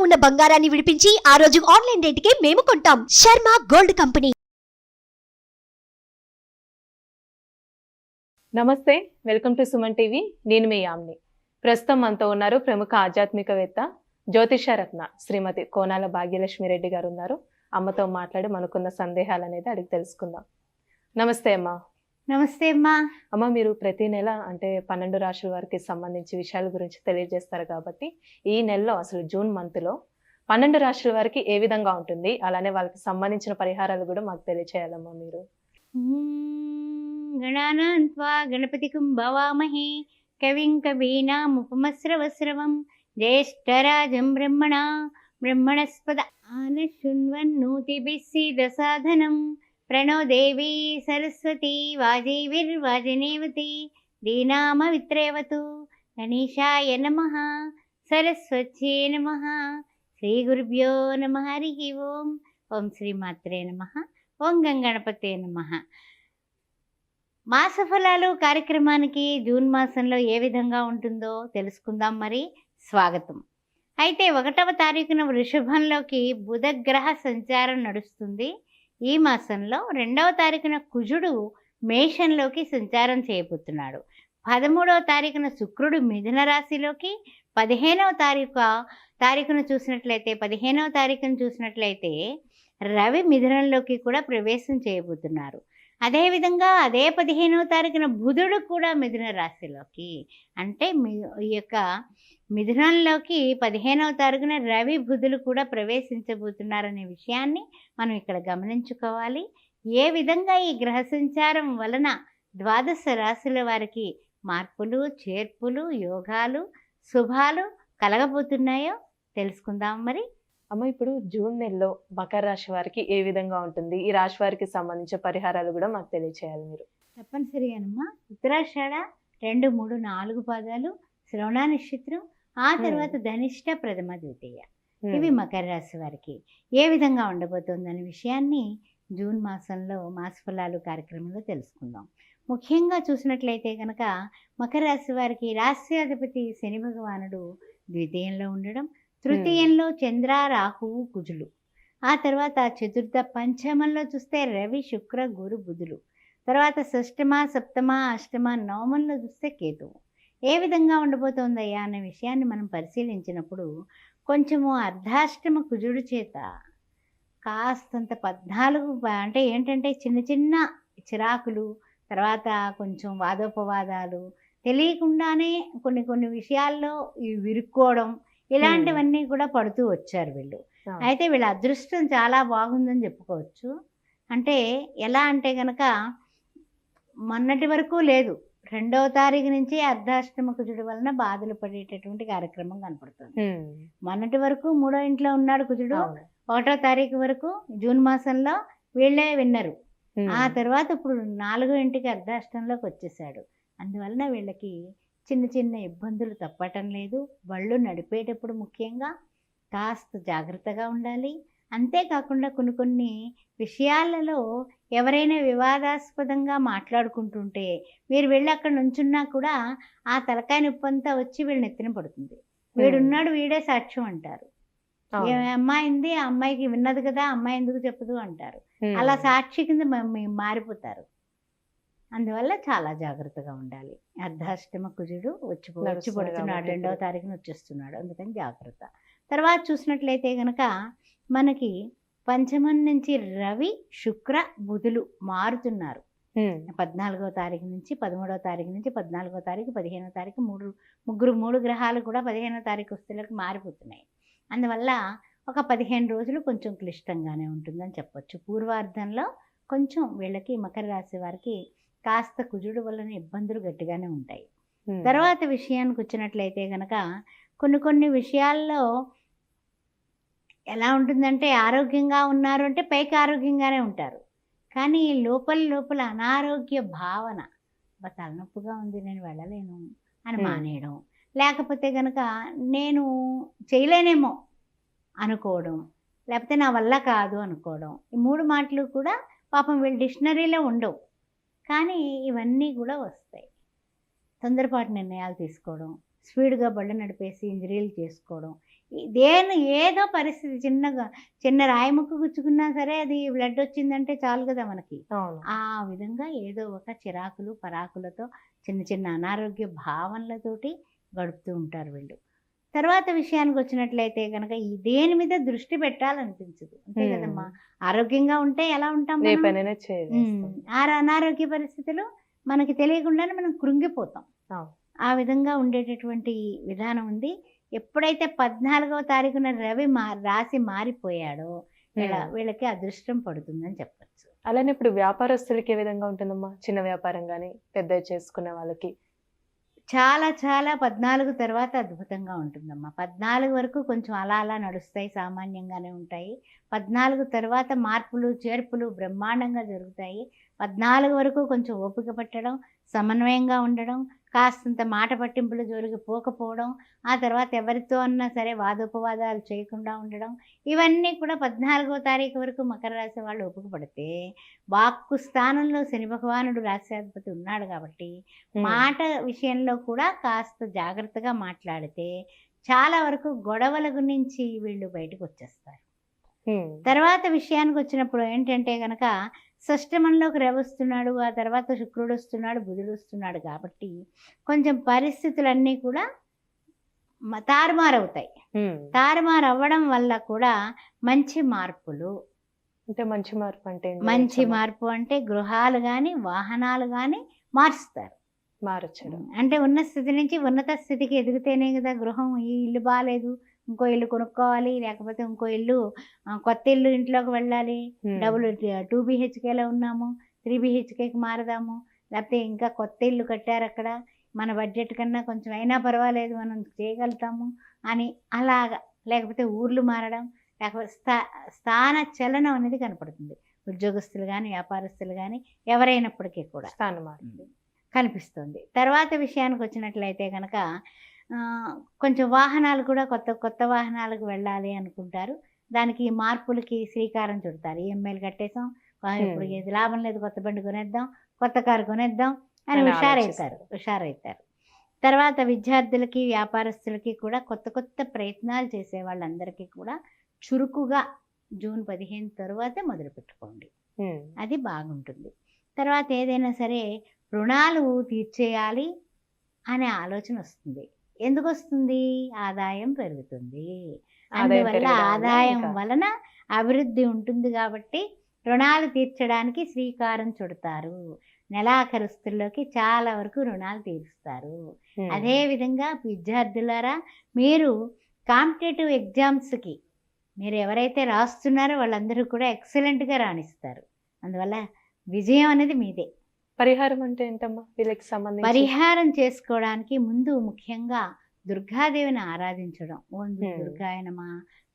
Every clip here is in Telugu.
ఉన్న బంగారాన్ని విడిపించి ఆ రోజు ఆన్లైన్ రేటుకే మేము కొంటాం. Sharma gold company. నమస్తే వెల్కమ్ టు సుమన్ టీవీ. నేను మీ యామ్ని. ప్రస్తుతం మనతో ఉన్నారు ప్రముఖ ఆధ్యాత్మికవేత్త జ్యోతిష రత్న శ్రీమతి కోనాల భాగ్యలక్ష్మి రెడ్డి గారు ఉన్నారు. అమ్మతో మాట్లాడి మనకున్న సందేహాలు అనేది అడిగి తెలుసుకుందాం. నమస్తే అమ్మా. నమస్తే అమ్మా. అమ్మ మీరు ప్రతి నెల అంటే పన్నెండు రాశుల వారికి సంబంధించి విషయాల గురించి తెలియజేస్తారు కాబట్టి ఈ నెలలో అసలు జూన్ మంత్లో పన్నెండు రాశుల వారికి ఏ విధంగా ఉంటుంది? అలానే వాళ్ళకి సంబంధించిన పరిహారాలు కూడా మాకు తెలియచేయాలమ్మా మీరు. గణపతి గణపతికం భవామహే. కవిం కవీనాం ఉపమస్రవస్రవం జ్యేష్ఠరాజం బ్రహ్మణ. బ్రహ్మణస్పద ఆన శృణ్వన్నూతిభిస్సీద సాధనం ప్రణోదేవీ సరస్వతీ దీనామ దీనామవిత్రేవతు గణేషాయ నమ సరస్వత్యే నమ శ్రీ గురుభ్యో నమ హరి ఓం ఓం శ్రీమాత్రే నమ ఓం గంగణపతే నమ. మాసఫలాలు కార్యక్రమానికి జూన్ మాసంలో ఏ విధంగా ఉంటుందో తెలుసుకుందాం మరి. స్వాగతం. అయితే ఒకటవ తారీఖున వృషభంలోకి బుధగ్రహ సంచారం నడుస్తుంది. ఈ మాసంలో రెండవ తారీఖున కుజుడు మేషంలోకి సంచారం చేయబోతున్నాడు. పదమూడవ తారీఖున శుక్రుడు మిథున రాశిలోకి పదిహేనవ తారీఖు తారీఖును చూసినట్లయితే పదిహేనవ తారీఖును చూసినట్లయితే రవి మిథునంలోకి కూడా ప్రవేశం చేయబోతున్నారు. అదేవిధంగా అదే పదిహేనవ తారీఖున బుధుడు కూడా మిథున రాశిలోకి అంటే మీ ఈ యొక్క మిథునంలోకి పదిహేనవ తారీఖున రవి బుధులు కూడా ప్రవేశించబోతున్నారనే విషయాన్ని మనం ఇక్కడ గమనించుకోవాలి. ఏ విధంగా ఈ గ్రహ సంచారం వలన ద్వాదశ రాశుల వారికి మార్పులు చేర్పులు యోగాలు శుభాలు కలగబోతున్నాయో తెలుసుకుందాం మరి. అమ్మ ఇప్పుడు జూన్ నెలలో మకర రాశి వారికి ఏ విధంగా ఉంటుంది? ఈ రాశి వారికి సంబంధించిన పరిహారాలు కూడా మాకు తెలియచేయాలి మీరు. తప్పనిసరిగానమ్మా ఉత్తరాషాఢ రెండు మూడు నాలుగు పాదాలు శ్రవణ నక్షత్రం ఆ తర్వాత ధనిష్ట ప్రథమ ద్వితీయ. ఇవి మకర రాశి వారికి ఏ విధంగా ఉండబోతోందనే విషయాన్ని జూన్ మాసంలో మాసఫలాలు కార్యక్రమంలో తెలుసుకుందాం. ముఖ్యంగా చూసినట్లయితే కనుక మకర రాశి వారికి రాశ్యాధిపతి శని భగవానుడు ద్వితీయంలో ఉండడం తృతీయంలో చంద్ర రాహువు కుజులు. ఆ తర్వాత చతుర్థ పంచమంలో చూస్తే రవి శుక్ర గురు బుధులు. తర్వాత షష్టమ సప్తమ అష్టమ నవమంలో చూస్తే కేతువు. ఏ విధంగా ఉండబోతోందయ్యా అనే విషయాన్ని మనం పరిశీలించినప్పుడు కొంచెము అర్ధాష్టమ కుజుడు చేత కాస్తంత పద్నాలుగు అంటే ఏంటంటే చిన్న చిన్న చిరాకులు తర్వాత కొంచెం వాదోపవాదాలు తెలియకుండానే కొన్ని కొన్ని విషయాల్లో విరుక్కోవడం ఇలాంటివన్నీ కూడా పడుతూ వచ్చారు వీళ్ళు. అయితే వీళ్ళ అదృష్టం చాలా బాగుందని చెప్పుకోవచ్చు. అంటే ఎలా అంటే గనక మొన్నటి వరకు లేదు. రెండవ తారీఖు నుంచి అర్ధాష్టమ కుజుడు వలన బాధలు పడేటటువంటి కార్యక్రమం కనపడుతుంది. మొన్నటి వరకు మూడో ఇంట్లో ఉన్నాడు కుజుడు. ఒకటో తారీఖు వరకు జూన్ మాసంలో వీళ్ళే విన్నరు. ఆ తర్వాత ఇప్పుడు నాలుగో ఇంటికి అర్ధాష్టంలోకి వచ్చేసాడు అందువలన వీళ్ళకి చిన్న చిన్న ఇబ్బందులు తప్పటం లేదు. బళ్ళు నడిపేటప్పుడు ముఖ్యంగా కాస్త జాగ్రత్తగా ఉండాలి. అంతేకాకుండా కొన్ని కొన్ని విషయాలలో ఎవరైనా వివాదాస్పదంగా మాట్లాడుకుంటుంటే మీరు వెళ్ళి అక్కడ నుంచున్నా కూడా ఆ తలకాయ నొప్పి అంతా వచ్చి వీళ్ళని ఎత్తిన పడుతుంది. వీడున్నాడు వీడే సాక్ష్యం అంటారు. అమ్మాయింది ఆ అమ్మాయికి విన్నది కదా అమ్మాయి ఎందుకు చెప్పదు అంటారు. అలా సాక్షి కింద మారిపోతారు. అందువల్ల చాలా జాగ్రత్తగా ఉండాలి. అర్ధాష్టమ కుజుడు వచ్చి వచ్చి పడుతున్నాడు రెండవ. తారీఖున వచ్చేస్తున్నాడు. అందుకని జాగ్రత్త. తర్వాత చూసినట్లయితే కనుక మనకి పంచమం నుంచి రవి శుక్ర బుధులు మారుతున్నారు. పద్నాలుగో తారీఖు నుంచి పదమూడవ తారీఖు నుంచి పద్నాలుగో తారీఖు పదిహేనో తారీఖు మూడు ముగ్గురు మూడు గ్రహాలు కూడా పదిహేనో తారీఖు వస్తువులకు మారిపోతున్నాయి. అందువల్ల ఒక పదిహేను రోజులు కొంచెం క్లిష్టంగానే ఉంటుందని చెప్పొచ్చు. పూర్వార్ధంలో కొంచెం వీళ్ళకి మకర రాశి వారికి కాస్త కుజుడు వలన ఇబ్బందులు గట్టిగానే ఉంటాయి. తర్వాత విషయానికి వచ్చినట్లయితే కనుక కొన్ని కొన్ని విషయాల్లో ఎలా ఉంటుందంటే ఆరోగ్యంగా ఉన్నారు అంటే పైకి ఆరోగ్యంగానే ఉంటారు. కానీ లోపల లోపల అనారోగ్య భావన "అబ్బా, తలనొప్పిగా ఉంది నేను వెళ్ళలేను అని. మానేయడం. లేకపోతే కనుక నేను చేయలేనేమో అనుకోవడం. లేకపోతే నా వల్ల కాదు అనుకోవడం. ఈ మూడు మాటలు కూడా పాపం వీళ్ళ డిక్షనరీలో ఉండవు. కానీ ఇవన్నీ కూడా వస్తాయి. తొందరపాటు నిర్ణయాలు తీసుకోవడం స్పీడ్గా బళ్ళు నడిపేసి ఇంజరీలు చేసుకోవడం దేని ఏదో పరిస్థితి చిన్నగా చిన్న రాయి ముక్కు గుచ్చుకున్నా సరే అది బ్లడ్ వచ్చిందంటే చాలు కదా మనకి. ఆ విధంగా ఏదో ఒక చిరాకులు పరాకులతో చిన్న చిన్న అనారోగ్య భావనలతోటి గడుపుతూ ఉంటారు వీళ్ళు. తర్వాత విషయానికి వచ్చినట్లయితే కనుక దేని మీద దృష్టి పెట్టాలనిపించదు. అంతే. కదమ్మా. ఆరోగ్యంగా ఉంటే ఎలా ఉంటాం అనారోగ్య పరిస్థితులు మనకి తెలియకుండానే మనం కృంగిపోతాం. ఆ విధంగా ఉండేటటువంటి విధానం ఉంది. ఎప్పుడైతే పద్నాలుగవ తారీఖున రవి మా రాసి మారిపోయాడో వీళ్ళ వీళ్ళకి అదృష్టం పడుతుందని చెప్పచ్చు. అలానే ఇప్పుడు వ్యాపారస్తులకి ఏ విధంగా ఉంటుందమ్మా? చిన్న వ్యాపారం కానీ పెద్ద చేసుకునే వాళ్ళకి. చాలా చాలా పద్నాలుగు తర్వాత అద్భుతంగా ఉంటుందమ్మా. పద్నాలుగు వరకు కొంచెం అలా అలా నడుస్తాయి సామాన్యంగానే ఉంటాయి. పద్నాలుగు తర్వాత మార్పులు చేర్పులు బ్రహ్మాండంగా జరుగుతాయి. పద్నాలుగు వరకు కొంచెం ఓపిక పట్టడం సమన్వయంగా ఉండడం కాస్తంత మాట పట్టింపుల జోలికి పోకపోవడం ఆ తర్వాత ఎవరితో అన్నా సరే వాదోపవాదాలు చేయకుండా ఉండడం ఇవన్నీ కూడా పద్నాలుగో తారీఖు వరకు మకర రాశి వాళ్ళు ఓపిక పడితే వాక్కు స్థానంలో శని భగవానుడు రాశ్యాధిపతి ఉన్నాడు కాబట్టి మాట విషయంలో కూడా కాస్త జాగ్రత్తగా మాట్లాడితే చాలా వరకు గొడవల గురించి వీళ్ళు బయటకు వచ్చేస్తారు. తర్వాత విషయానికి వచ్చినప్పుడు ఏంటంటే గనక షష్టమంలోకి రవి వస్తున్నాడు ఆ తర్వాత శుక్రుడు వస్తున్నాడు బుధుడు వస్తున్నాడు కాబట్టి కొంచెం పరిస్థితులన్నీ కూడా తారుమారవుతాయి. తారుమారు అవ్వడం వల్ల కూడా మంచి మార్పులు. అంటే మంచి మార్పు అంటే మంచి? మార్పు అంటే గృహాలు కానీ వాహనాలు కానీ మారుస్తారు. మారొచ్చడం. అంటే ఉన్న స్థితి నుంచి ఉన్నత స్థితికి ఎదిగితేనే కదా గృహం ఈ ఇల్లు బాగాలేదు ఇంకో ఇల్లు కొనుక్కోవాలి లేకపోతే ఇంకో ఇల్లు కొత్త ఇల్లు ఇంట్లోకి వెళ్ళాలి. డబుల్ టూ బీహెచ్కేలో ఉన్నాము త్రీ బీహెచ్కేకి మారదాము. లేకపోతే ఇంకా కొత్త ఇల్లు కట్టారు అక్కడ. మన బడ్జెట్ కన్నా కొంచెం అయినా పర్వాలేదు మనం చేయగలుగుతాము అని అలాగా. లేకపోతే ఊర్లు మారడం లేకపోతే స్థా స్థాన చలనం అనేది కనపడుతుంది. ఉద్యోగస్తులు కానీ వ్యాపారస్తులు కానీ ఎవరైనప్పటికీ కూడా. స్థాన కనిపిస్తుంది. తర్వాత విషయానికి వచ్చినట్లయితే కనుక కొంచెం వాహనాలు కూడా కొత్త కొత్త వాహనాలకు వెళ్ళాలి అనుకుంటారు. దానికి మార్పులకి శ్రీకారం చుడతారు. ఈఎంఐలు కట్టేసాం ఇప్పుడు. ఏది లాభం లేదు కొత్త బండి కొనేద్దాం కొత్త కారు కొనేద్దాం అని హుషారవుతారు. హుషారవుతారు తర్వాత విద్యార్థులకి వ్యాపారస్తులకి కూడా కొత్త కొత్త ప్రయత్నాలు చేసే వాళ్ళందరికీ కూడా చురుకుగా జూన్ పదిహేను తర్వాతే మొదలు పెట్టుకోండి. అది బాగుంటుంది. తర్వాత ఏదైనా సరే రుణాలు తీర్చేయాలి అనే ఆలోచన వస్తుంది. ఎందుకు వస్తుంది ఆదాయం పెరుగుతుంది. అందువల్ల ఆదాయం వలన అభివృద్ధి ఉంటుంది కాబట్టి రుణాలు తీర్చడానికి శ్రీకారం చుడతారు. నెలాఖరుస్తుల్లోకి చాలా వరకు రుణాలు తీరుస్తారు. ఉమ్, అదే విధంగా విద్యార్థులారా మీరు కాంపిటేటివ్ ఎగ్జామ్స్కి మీరు ఎవరైతే రాస్తున్నారో వాళ్ళందరూ కూడా ఎక్సలెంట్గా రాణిస్తారు. అందువల్ల విజయం అనేది మీదే. పరిహారం అంటే ఏంటమ్మా? వీళ్ళకి సంబంధించి? పరిహారం చేసుకోవడానికి ముందు ముఖ్యంగా దుర్గాదేవిని ఆరాధించడం. ఓం. దుర్గాయనమా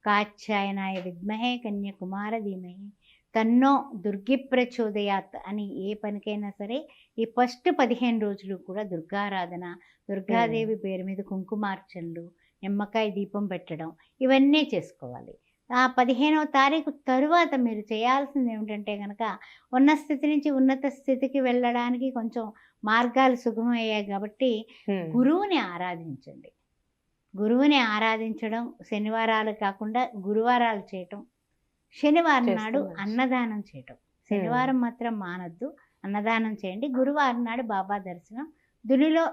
కాచ్యాయనాయ విద్మహే కన్యాకుమార ధీమహి. తన్నో దుర్గి ప్రచోదయాత్ అని ఏ పనికైనా సరే ఈ ఫస్ట్ పదిహేను రోజులు కూడా దుర్గారాధన దుర్గాదేవి పేరు మీద కుంకుమార్చనలు నిమ్మకాయ దీపం పెట్టడం ఇవన్నీ చేసుకోవాలి. ఆ పదిహేనవ తారీఖు తరువాత మీరు చేయాల్సింది ఏమిటంటే కనుక ఉన్న స్థితి నుంచి ఉన్నత స్థితికి వెళ్ళడానికి కొంచెం మార్గాలు సుగమయ్యాయి కాబట్టి గురువుని ఆరాధించండి. గురువుని ఆరాధించడం శనివారాలు కాకుండా గురువారాలు చేయటం శనివారం నాడు. అన్నదానం చేయటం. శనివారం మాత్రం మానద్దు అన్నదానం చేయండి. గురువారం నాడు బాబా దర్శనం దునిలో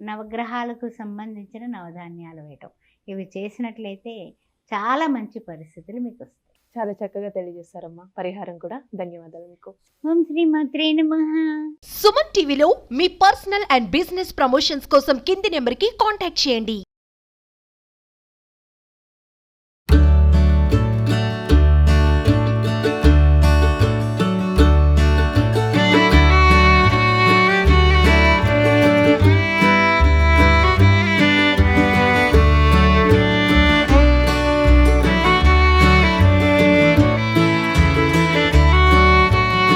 నవగ్రహాలకు సంబంధించిన నవధాన్యాలు వేయటం. ఇవి చేసినట్లయితే చాలా మంచి పరిస్థితులు మీకు వస్తాయి చాలా చక్కగా తెలియజేశారమ్మా పరిహారం కూడా. ధన్యవాదాలు మీకు. ఓం శ్రీ మాత్రే నమః. సుమన్ టీవీలో మీ పర్సనల్ అండ్ బిజినెస్ ప్రమోషన్స్ కోసం కింది నెంబర్కి కాంటాక్ట్ చేయండి.